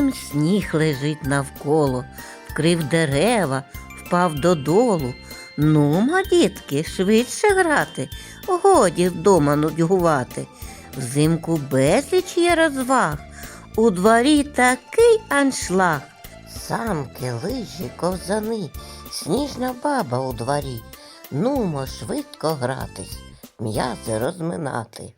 Білим сніг лежить навколо, вкрив дерева, впав додолу. Нума, дітки, швидше грати, годі вдома нудьгувати. Взимку безліч є розваг, у дворі такий аншлаг. Самки, лижі, ковзани, сніжна баба у дворі. Нумо швидко гратись, м'язи розминати.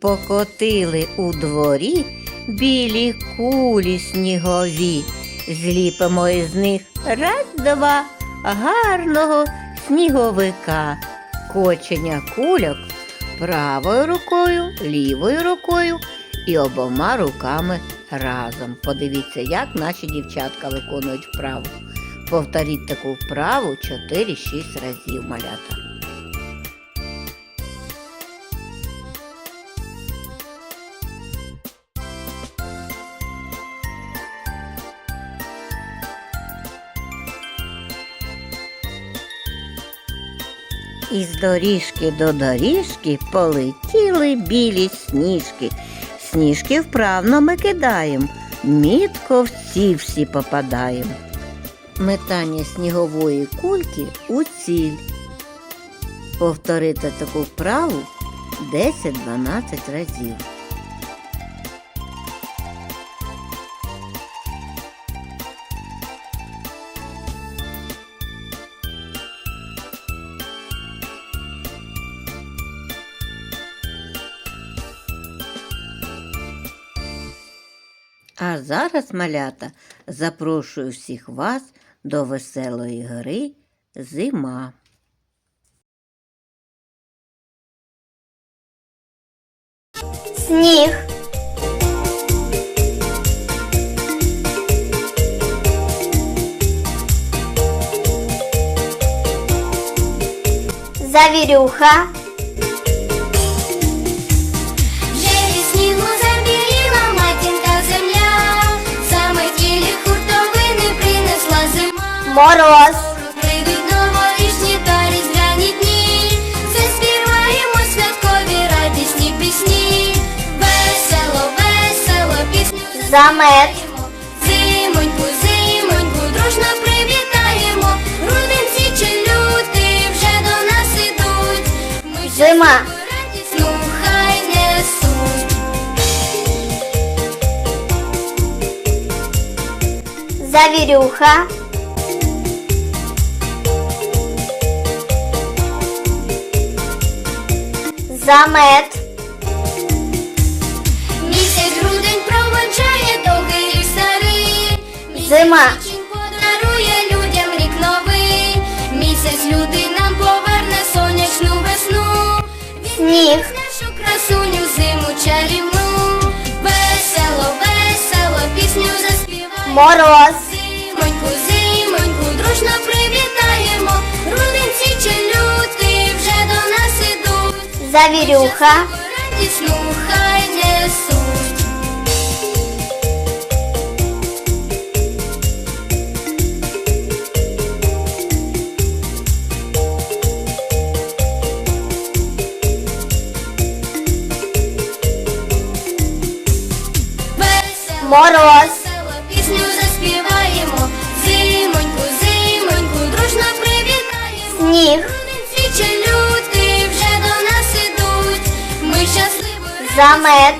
Покотили у дворі білі кулі снігові. Зліпимо із них раз-два гарного сніговика. Коченя кульок правою рукою, лівою рукою і обома руками разом. Подивіться, як наші дівчатка виконують вправу. Повторіть таку вправу 4-6 разів малята. Із доріжки до доріжки полетіли білі сніжки. Сніжки вправно ми кидаємо, мітко в ці всі попадаємо. Метання снігової кульки у ціль. Повторити таку вправу 10-12 разів. А зараз, малята, запрошую всіх вас до веселої гри Зима. Сніг. Завірюха. Мороз. Прийдуть новорічні та різдвяні дні, заспіваємо святкові радісні пісні. Весело, весело, пісню Замет. Зимоньку, зимоньку, дружно привітаємо. Грудень січень лютий вже до нас ідуть. Ми Зима. радісну хай несуть. Завірюха. замет. Місяць грудень проводжає довгий рік старий. Зима. Подарує людям рік новий. Місяць люди нам поверне сонячну весну. Сніг. Нашу красуню зиму чарівну. Весело, весело, пісню заспіває. Мороз. Завірюха. Мороз. пісню заспіваємо. Зимоньку, зимоньку, дружно привітаємо. Сніг. замет.